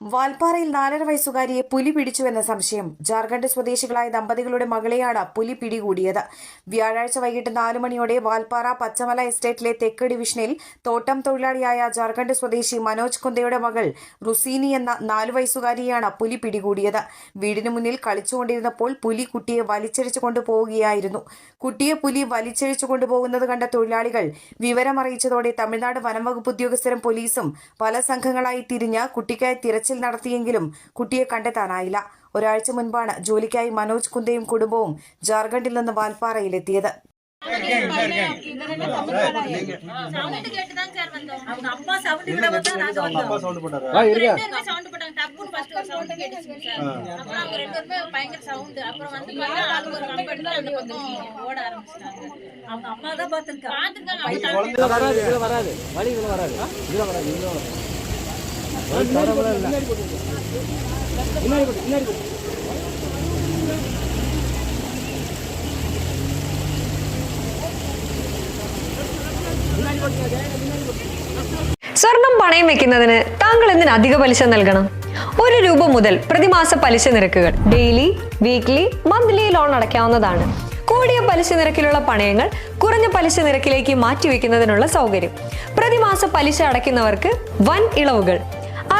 വാൽപ്പാറയിൽ നാലര വയസ്സുകാരിയെ പുലി പിടിച്ചുവെന്ന സംശയം. ജാർഖണ്ഡ് സ്വദേശികളായ ദമ്പതികളുടെ മകളെയാണ് പുലി പിടികൂടിയത്. വ്യാഴാഴ്ച വൈകിട്ട് നാലു മണിയോടെ വാൽപ്പാറ പച്ചമല എസ്റ്റേറ്റിലെ തെക്ക് ഡിവിഷനിൽ തോട്ടം തൊഴിലാളിയായ ജാർഖണ്ഡ് സ്വദേശി മനോജ് കുന്തയുടെ മകൾ റുസീനി എന്ന നാലു വയസ്സുകാരിയെയാണ് പുലി പിടികൂടിയത്. വീടിന് മുന്നിൽ കളിച്ചുകൊണ്ടിരുന്നപ്പോൾ പുലി കുട്ടിയെ വലിച്ചഴിച്ചു കൊണ്ടുപോവുകയായിരുന്നു. കുട്ടിയെ പുലി വലിച്ചഴിച്ചു കൊണ്ടുപോകുന്നത് കണ്ട തൊഴിലാളികൾ വിവരമറിയിച്ചതോടെ തമിഴ്നാട് വനംവകുപ്പ് ഉദ്യോഗസ്ഥരും പോലീസും പല സംഘങ്ങളായി തിരിഞ്ഞ് കുട്ടിക്കായി തിരച്ചിൽ നടത്തിയെങ്കിലും കുട്ടിയെ കണ്ടെത്താനായില്ല ഒരാഴ്ച മുൻപാണ് ജോലിക്കായി മനോജ് കുന്തയും കുടുംബവും ജാർഖണ്ഡിൽ നിന്ന് വാൽപ്പാറയിലെത്തിയത് சவுண்ட் கேட்டு தான் சார் வந்தோம் அவங்க அப்பா சவுண்ட் விட வந்து நாங்க வந்தோம் ரெண்டு பேருமே சவுண்ட் போட்டாங்க டப்புன்னு ஃபர்ஸ்ட் ஒரு சவுண்ட் கேட்டுச்சு சார் அப்புறம் அவங்க ரெண்டு பேருமே பயங்கர சவுண்ட் அப்புறம் வந்து பார்த்தா ஆளுக்கு ஒரு கம்பு எடுத்து அந்த பக்கம் ஓட ஆரம்பிச்சிட்டாங்க அவங்க அம்மா தான் பார்த்துருக்காங்க பார்த்துருக்காங்க அவங்க வராது இதுல வராது வழி இதுல வராது இதுல வராது സ്വർണം പണയം വെക്കുന്നതിന് താങ്കൾ എന്തിന് അധിക പലിശ നൽകണം? ഒരു രൂപ മുതൽ പ്രതിമാസ പലിശ നിരക്കുകൾ ഡെയിലി വീക്ക്ലി മന്ത്ലി ലോൺ അടയ്ക്കാവുന്നതാണ്. കൂടിയ പലിശ നിരക്കിലുള്ള പണയങ്ങൾ കുറഞ്ഞ പലിശ നിരക്കിലേക്ക് മാറ്റിവെക്കുന്നതിനുള്ള സൗകര്യം. പ്രതിമാസ പലിശ അടയ്ക്കുന്നവർക്ക് വൻ ഇളവുകൾ.